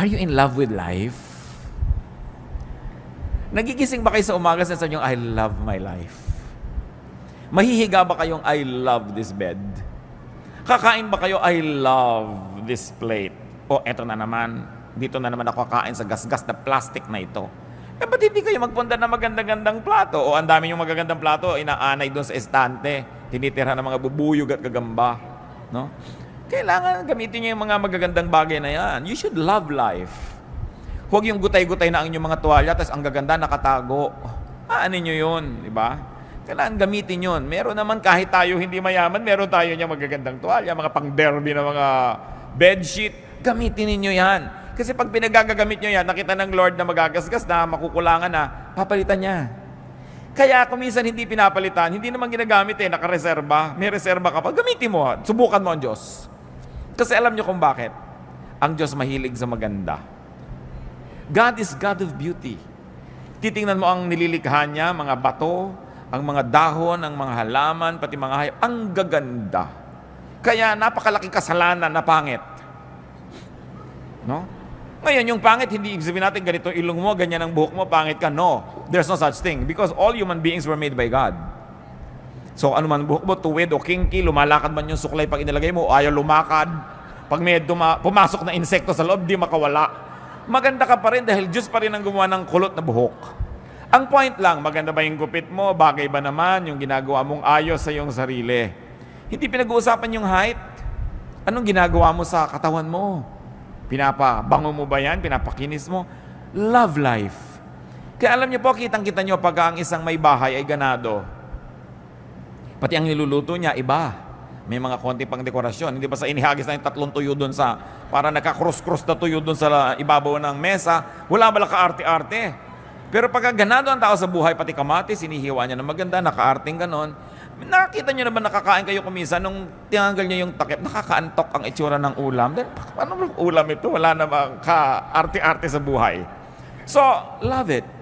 Are you in love with life? Nagigising ba kayo sa umaga sa sabi I love my life? Mahihiga ba kayong, I love this bed? Kakain ba kayo, I love this plate? O eto na naman, dito na naman ako kakain sa gasgas na plastic na ito. Eh, ba't hindi kayo magpunta ng magandang-gandang plato? O ang dami yung magagandang plato, inaanay doon sa estante, tinitira ng mga bubuyog at gagamba. No? Kailangan gamitin niyo yung mga magagandang bagay na yan. You should love life. Huwag yung gutay-gutay na ang inyong mga tuwalya, tapos ang gaganda nakatago. Ano nyo yun, di ba? Kailangan gamitin yun. Meron naman kahit tayo hindi mayaman, meron tayo niya magagandang tuwalya, mga pang-derby na mga bedsheet. Gamitin ninyo yan. Kasi pag pinagagamit nyo yan, nakita ng Lord na magagasgas na, makukulangan na, papalitan niya. Kaya kung minsan hindi pinapalitan, hindi naman ginagamit eh, nakareserba. May reserba ka pa, gamitin mo. Subukan mo ang Diyos. Kasi alam nyo kung bakit. Ang Diyos mahilig sa maganda. God is God of beauty. Titingnan mo ang nililikha niya, mga bato, ang mga dahon, ang mga halaman, pati mga hayop. Ang gaganda. Kaya napakalaking kasalanan na pangit. No? Ngayon, yung pangit, hindi ibig sabihin natin ganito ilong mo, ganyan ang buhok mo, pangit ka. No. There's no such thing. Because all human beings were made by God. So, ano man buhok mo, tuwid o kinky, lumalakad man yung suklay pag inilagay mo, ayaw lumakad. Pag may duma- pumasok na insekto sa loob, di makawala. Maganda ka pa rin dahil Diyos pa rin ang gumawa ng kulot na buhok. Ang point lang, maganda ba yung gupit mo? Bagay ba naman yung ginagawa mong ayos sa iyong sarili? Hindi pinag-uusapan yung height. Anong ginagawa mo sa katawan mo? Pinapabango mo ba yan? Pinapakinis mo? Love life. Kaya alam niyo po, kitang-kita niyo pag ang isang may bahay ay ganado. Pati ang niluluto niya, iba. May mga konti pang dekorasyon. Hindi ba sa inihagis na yung tatlong tuyo doon sa, para naka-cross-cross na tuyo doon sa ibabaw ng mesa, wala ba ka-arte-arte? Pero pag ganado ang tao sa buhay, pati kamatis, sinihiwa niya na maganda, naka-arting ganon. Nakita niyo naman nakakain kayo kumisa nung tinanggal niya yung takip, nakakaantok ang itsura ng ulam. Then, ano ulam ito? Wala namang ka-arte-arte sa buhay. So, love it.